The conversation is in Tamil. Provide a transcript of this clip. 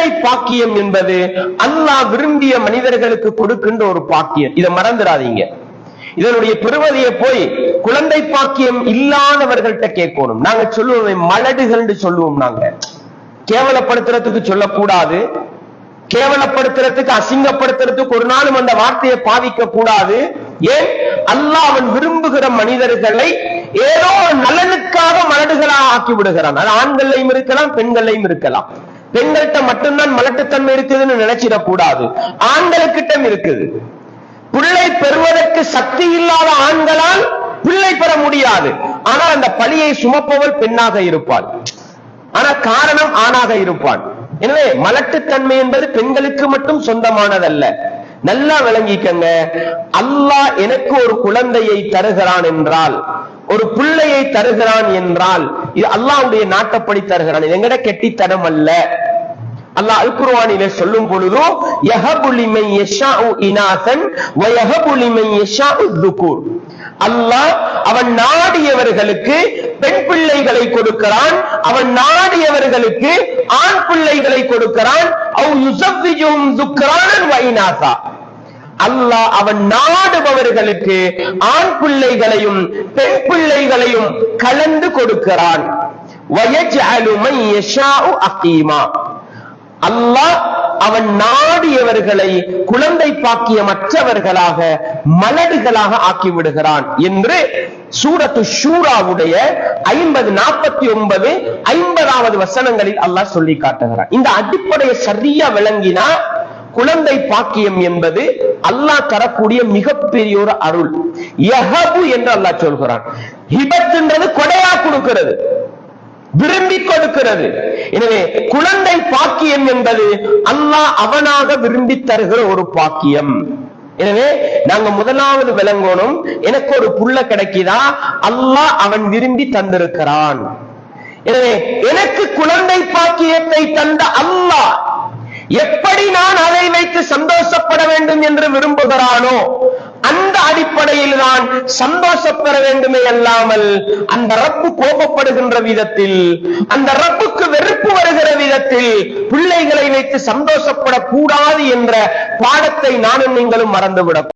பிள்ளை பாக்கியம் என்பது அல்லாஹ் விரும்பிய மனிதர்களுக்கு கொடுக்கின்ற ஒரு பாக்கியம். இதை மறந்துடாதீங்க. இதனுடைய பெருமதியை போய் குழந்தை பாக்கியம் இல்லாதவர்கள்ட்ட கேட்கணும். நாங்க சொல்லுவோம் மலடுகள்னு சொல்லுவோம் நாங்க. கேவலப்படுத்துறதுக்கு சொல்லக்கூடாது. கேவலப்படுத்துறதுக்கு அசிங்கப்படுத்துறதுக்கு ஒரு நாளும் அந்த வார்த்தையை பாவிக்க கூடாது ஏன்? அல்லாஹ் அவன் விரும்புகிற மனிதர்களை ஏதோ நலனுக்காக மலடுகளாக ஆக்கி விடுகிறான். அது ஆண்கள்லையும் இருக்கலாம் பெண்கள்லையும் இருக்கலாம். பெண்கள்கிட்ட மட்டும்தான் மலட்டுத்தன்மை இருக்குதுன்னு நினைச்சிடக்கூடாது. ஆண்களுக்கிட்டம் இருக்குது. பிள்ளை பெறுவதற்கு சக்தி இல்லாத ஆண்களால் பிள்ளை பெற முடியாது. ஆனால் அந்த பழியை சுமப்பவள் பெண்ணாக இருப்பாள். ஆனா காரணம் ஆணாக இருப்பான் எனவே மலட்டுத்தன்மை என்பது பெண்களுக்கு மட்டும் சொந்தமானதல்ல. நல்லா விளங்கிக்கங்க. அல்லாஹ் எனக்கு ஒரு குழந்தையை தருகிறான் என்றால் ஒரு பிள்ளையை தருகிறான் என்றால் இது அல்லாவுடைய நாட்டப்படி தருகிறான். இது எங்கட கெட்டித்தனம் அல்ல. அல்லாஹ் அல் குர்ஆனிலே சொல்லும் பொழுது யஹபு லிமன் யஷாஉ இனாசன் வ யஹபு லிமன் யஷாஉ அல்லாஹ் அவன் நாடியவர்களுக்கு பெண் பிள்ளைகளை கொடுக்கிறான். அவன் நாடியவர்களுக்கு ஆண் பிள்ளைகளை கொடுக்கிறான். அவ் யுஸவ்விஜுஹும் துக்ரானன் வ இனாசா. அல்லாஹ் அவன் நாடுபவர்களுக்கு ஆண் பிள்ளைகளையும் பெண் பிள்ளைகளையும் கலந்து கொடுக்கிறான். அல்லாஹ் அவன் நாடியவர்களை குழந்தை பாக்கிய மற்றவர்களாக மலடுகளாக ஆக்கி விடுகிறான் என்று சூரத்து ஷூராவுடைய ஐம்பது நாற்பத்தி ஒன்பது ஐம்பதாவது வசனங்களில் அல்லாஹ் சொல்லி காட்டுகிறான். இந்த அடிப்படையை சரியா விளங்கினா குழந்தை பாக்கியம் என்பது அல்லாஹ் தரக்கூடிய மிகப்பெரிய ஒரு அருள். யஹபு என்று அல்லாஹ் சொல்கிறான். ஹிபத்துன்றது கொடையா கொடுக்கிறது. விரும்பி கொடுக்கிறது. எனவே குழந்தை பாக்கியம் என்பது அல்லாஹ் அவனாக விரும்பி தருகிற ஒரு பாக்கியம். எனவே நாங்க முதலாவது விளங்கணும். எனக்கு ஒரு புள்ள கிடைக்குதா? அல்லாஹ் அவன் விரும்பி தந்திருக்கிறான். எனவே எனக்கு குழந்தை பாக்கியத்தை தந்த அல்லாஹ் எப்படி நான் வைத்து சந்தோஷப்பட வேண்டும் என்று விரும்புகிறானோ அந்த அடிப்படையில் தான் சந்தோஷப்பட வேண்டுமே அல்லாமல் அந்த ரப்பு கோபப்படுகின்ற விதத்தில் அந்த ரப்புக்கு வெறுப்பு வருகிற விதத்தில் பிள்ளைகளை வைத்து சந்தோஷப்படக்கூடாது என்ற பாடத்தை நானும் நீங்களும் மறந்துவிட